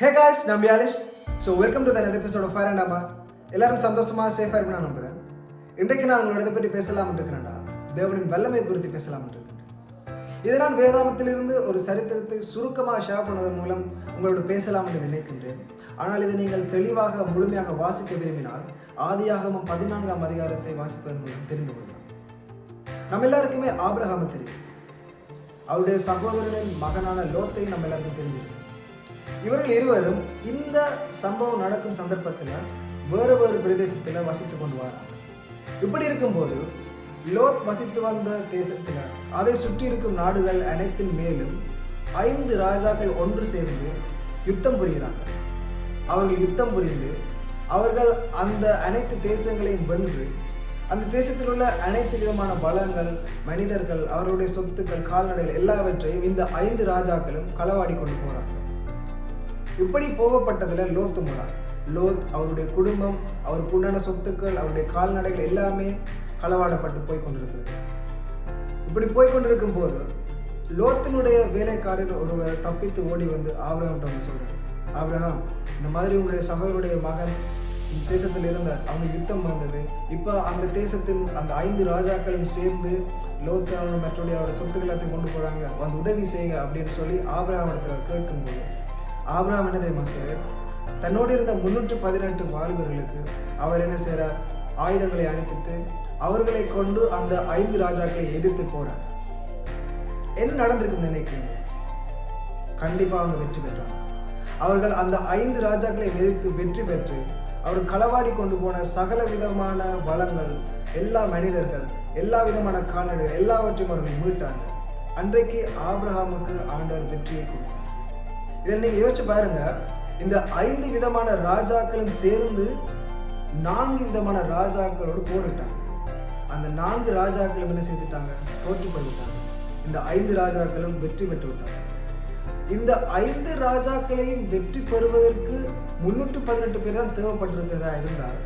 ஹே guys நான் பியாலிஷ் so welcome to the episode fire and அம்மா எல்லாரும் சந்தோஷமாக சேஃபாக இருப்பேன் நான் நம்புகிறேன் இன்றைக்கு நான் உங்களோட இதை பற்றி பேசலாம் இருக்கிறேன்டா. தேவனின் வல்லமை குறித்து பேசலாம் இருக்கிறேன். இதை நான் வேதாமத்திலிருந்து ஒரு சரித்திரத்தை சுருக்கமாக ஷேர் பண்ணதன் மூலம் உங்களோட பேசலாம் என்று நினைக்கின்றேன். ஆனால் இதை நீங்கள் தெளிவாக முழுமையாக வாசிக்க விரும்பினால் ஆதியாகமும் பதினான்காம் அதிகாரத்தை வாசிப்பதன் மூலம் தெரிந்து கொள்ளலாம். நம்ம எல்லாருக்குமே ஆபிரகாம தெரியும். அவருடைய சகோதரனின் மகனான லோத்தை நம்ம எல்லாருக்கும் தெரிஞ்சிருக்கோம் இவர்கள் இருவரும் இந்த சம்பவம் நடக்கும் சந்தர்ப்பத்தில் வேறு வேறு பிரதேசத்தில் வசித்து கொண்டு வராங்க. இப்படி இருக்கும்போது லோத் வசித்து வந்த தேசத்தில் அதை சுற்றி இருக்கும் நாடுகள் அனைத்தின் மேலும் ஐந்து ராஜாக்கள் ஒன்று சேர்ந்து யுத்தம் புரிகிறாங்க. அவர்கள் யுத்தம் புரிந்து அவர்கள் அந்த அனைத்து தேசங்களையும் வென்று அந்த தேசத்தில் உள்ள அனைத்து விதமான பலங்கள் மனிதர்கள் அவர்களுடைய சொத்துக்கள் கால்நடைகள் எல்லாவற்றையும் இந்த ஐந்து ராஜாக்களும் களவாடி கொண்டு போகிறாங்க இப்படி போகப்பட்டதுல லோத்து முறா. லோத் அவருடைய குடும்பம் அவருக்கு உண்டான சொத்துக்கள் அவருடைய கால்நடைகள் எல்லாமே களவாடப்பட்டு போய் கொண்டிருக்கிறது இப்படி போய் கொண்டிருக்கும் போது லோத்தினுடைய வேலைக்காரர் ஒருவர் தப்பித்து ஓடி வந்து ஆபிரகாம்கிட்ட வந்து சொல்கிறார் ஆபிரகாம் இந்த மாதிரி உங்களுடைய சகோதரருடைய மகன் இந்த தேசத்தில் இருந்தார் அவங்க யுத்தம் வந்தது. இப்போ அந்த தேசத்தின் அந்த ஐந்து ராஜாக்களும் சேர்ந்து லோத்து மற்றபடி மற்றவருடைய சொத்துக்கள் எல்லாத்தையும் கொண்டு போகிறாங்க வந்து உதவி செய்யுங்க அப்படின்னு சொல்லி ஆபிரகாம் இடத்துல கேட்கும்போது ஆப்ராம் என்ன தெரியுமா சார்? தன்னோடு இருந்த முன்னூற்று பதினெட்டு வாலிபர்களுக்கு அவர் என்ன செய்கிறார் ஆயுதங்களை அனுப்பித்து அவர்களை கொண்டு அந்த ஐந்து ராஜாக்களை எதிர்த்து போறார். என்ன நடந்திருக்கும் நினைக்கிறீங்க? கண்டிப்பாக அவங்க வெற்றி பெற்றாங்க அவர்கள் அந்த ஐந்து ராஜாக்களை எதிர்த்து வெற்றி பெற்று அவர் களவாடி கொண்டு போன சகல விதமான வளங்கள் எல்லா மனிதர்கள் எல்லா விதமான கால்நடைகள் எல்லாவற்றையும் அவர்கள் மீட்டார்கள். அன்றைக்கு ஆப்ரஹாமுக்கு ஆண்டவர் வெற்றியை கொடுத்தார். இதை நீங்க யோசிச்சு பாருங்க. இந்த ஐந்து விதமான ராஜாக்களும் சேர்ந்து நான்கு விதமான ராஜாக்களோடு போட்டுட்டாங்க அந்த நான்கு ராஜாக்களும் என்ன செய்துட்டாங்க? தோற்று பண்ணிட்டாங்க இந்த ஐந்து ராஜாக்களும் வெற்றி பெற்று விட்டாங்க. இந்த ஐந்து ராஜாக்களையும் வெற்றி பெறுவதற்கு முன்னூற்று பதினெட்டு பேர் தான் தேவைப்பட்டிருக்கிறதா இருந்தால்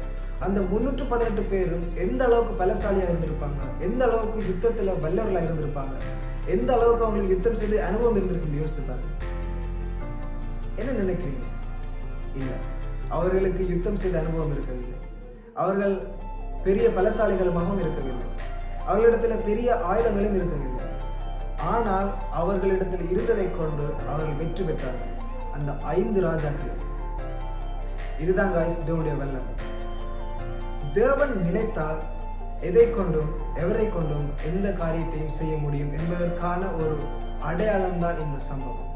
அந்த முன்னூற்று பதினெட்டு பேரும் எந்த அளவுக்கு பலசாலியா இருந்திருப்பாங்க? எந்த அளவுக்கு யுத்தத்துல வல்லவர்களா இருந்திருப்பாங்க? எந்த அளவுக்கு அவங்களுக்கு யுத்தம் செய்து அனுபவம் இருந்திருக்குன்னு யோசித்து பாருங்க. என்ன நினைக்கிறீங்க? இல்லை. அவர்களுக்கு யுத்தம் செய்த அனுபவம் இருக்கவில்லை. அவர்கள் பெரிய பலசாலிகளுமாகவும் இருக்கவில்லை. அவர்களிடத்தில் பெரிய ஆயுதங்களும் இருக்கவில்லை. ஆனால் அவர்களிடத்தில் இருந்ததை கொண்டு அவர்கள் வெற்றி பெற்றார்கள். அந்த ஐந்து ராஜாக்கள். இதுதான் காய்ஸ் தேவனுடைய வல்லமை. தேவன் நினைத்தால் எதை கொண்டும் எவரை கொண்டும் எந்த காரியத்தையும் செய்ய முடியும் என்பதற்கான ஒரு அடையாளம் தான் இந்த சம்பவம்.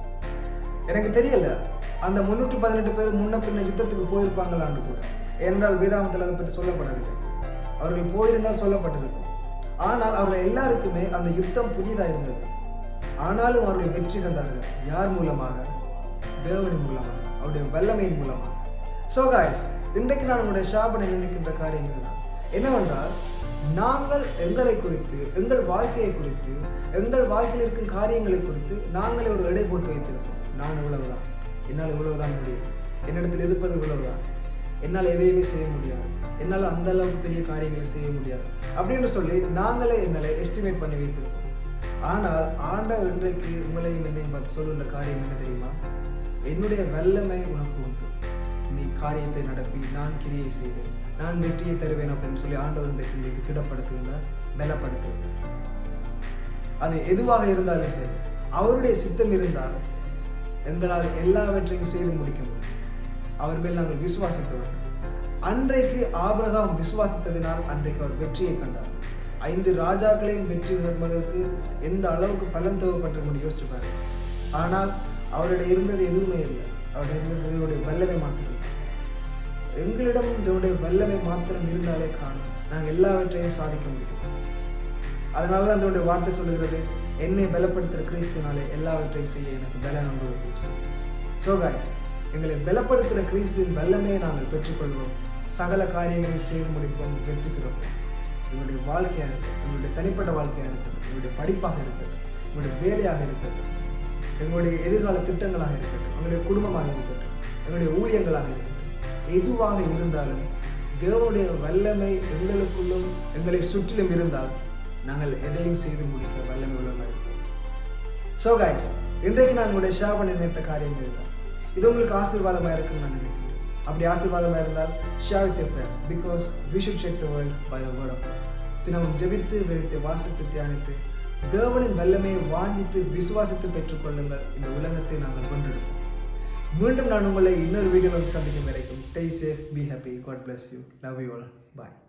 எனக்கு தெரியல. அந்த முன்னூற்றி பதினெட்டு பேர் முன்ன பின்ன யுத்தத்துக்கு போயிருப்பாங்களான்னு கூட. ஏனென்றால் வேதாமத்தில் அதை பற்றி சொல்லப்படவில்லை. அவர்கள் போயிருந்தால் சொல்லப்பட்டிருக்கும். ஆனால் அவர்கள் எல்லாருக்குமே அந்த யுத்தம் புதிதாக இருந்தது. ஆனாலும் அவர்கள் வெற்றி கண்டார்கள். யார் மூலமாக? தேவனின் மூலமாக. அவருடைய வல்லமையின் மூலமாக. ஸோ காய்ஸ் இன்றைக்கு நான் உங்களுடைய ஷாபனை நினைக்கின்ற காரியங்கள் தான் என்னவென்றால் நாங்கள் எங்களை குறித்து எங்கள் வாழ்க்கையை குறித்து எங்கள் வாழ்க்கையில் இருக்கும் காரியங்களை குறித்து நாங்களே ஒரு எடை போட்டு வைத்திருப்போம். நான் இவ்வளவுதான். என்னால் இவ்வளவுதான் முடியும். என்னிடத்தில் இருப்பது இவ்வளவுதான். என்னால் எதையுமே செய்ய முடியாது. என்னால் அந்த அளவுக்கு பெரிய காரியங்களை செய்ய முடியாது. அப்படின்னு சொல்லி நாங்களே எங்களை எஸ்டிமேட் பண்ணி வைத்திருக்கோம் ஆனால் ஆண்டவர் இன்றைக்கு உங்களையும் என்னையும் பார்த்து சொல்லுள்ள காரியம் என்ன தெரியுமா? என்னுடைய வல்லமை உனக்கு உண்டு. நீ காரியத்தை நடப்பி நான் கிரியை செய்வேன். நான் வெற்றியை தருவேன் அப்படின்னு சொல்லி ஆண்டவர் இன்றைக்கு உங்களுக்கு திடப்படுத்துகின்றார் பலப்படுத்துகின்றார். அது எதுவாக இருந்தாலும் சரி அவருடைய சித்தம் இருந்தால் எங்களால் எல்லாவற்றையும் செய்து முடிக்க முடியும். அவர் மேல் நாங்கள் விசுவாசிக்க வேண்டும் அன்றைக்கு ஆபிரகாம் விசுவாசித்ததினால் அன்றைக்கு அவர் வெற்றியை கண்டார். ஐந்து ராஜாக்களையும் வெற்றி என்பதற்கு எந்த அளவுக்கு பலன் தேவைப்பட்டிருக்கும் யோசிச்சு யோசிச்சுப்பாரு. ஆனால் அவருடைய இருந்தது எதுவுமே இல்லை. அவருடைய இருந்தது இதனுடைய வல்லமை மாத்திரம். எங்களிடம் இதனுடைய வல்லமை மாத்திரம் இருந்தாலே காணும். நாங்கள் எல்லாவற்றையும் சாதிக்க முடியும். அதனால தான் அதனுடைய வார்த்தை சொல்லுகிறது என்னை பலப்படுத்துகிற கிறிஸ்துனாலே எல்லாவற்றையும் செய்ய எனக்கு பலன் உண்டு. ஸோ காய்ஸ் எங்களை பலப்படுத்துகிற கிறிஸ்துவின் வல்லமையை நாங்கள் பெற்றுக்கொள்வோம். சகல காரியங்களை செய்து முடிப்போம். வெற்றி சிறப்போம் எங்களுடைய வாழ்க்கையாக இருக்கட்டும் எங்களுடைய தனிப்பட்ட வாழ்க்கையாக இருக்கட்டும் எங்களுடைய படிப்பாக இருக்கட்டும் எங்களுடைய வேலையாக இருக்கட்டும் எங்களுடைய எதிர்கால திட்டங்களாக இருக்கட்டும் எங்களுடைய குடும்பமாக இருக்கட்டும் எங்களுடைய ஊழியங்களாக இருக்கட்டும் எதுவாக இருந்தாலும் தேவனுடைய வல்லமை எங்களுக்குள்ளும் எங்களை சுற்றிலும் இருந்தால் நாங்கள் எதையும் செய்து முடிக்க வல்லமை உள்ளவர் இருப்போம். ஸோ காய்ஸ் இன்றைக்கு நான் உங்களுடைய ஷாபன் நினைத்த காரியம் இதுதான். இது உங்களுக்கு ஆசீர்வாதமாக இருக்குன்னு நான் நினைக்கிறேன். அப்படி ஆசீர்வாதமாக இருந்தால் share with friends because we should check the world by the word of தினமும் ஜெபித்து விதைத்து வாசித்து தியானித்து தேவனின் வல்லமையை வாஞ்சித்து விசுவாசித்து பெற்றுக்கொள்ளுங்கள் இந்த உலகத்தை நாங்கள் கொண்டிருக்கோம் மீண்டும் நான் உங்களை இன்னொரு வீடியோவில் சந்திக்கும் வரைக்கும் stay safe be happy God bless you love you all bye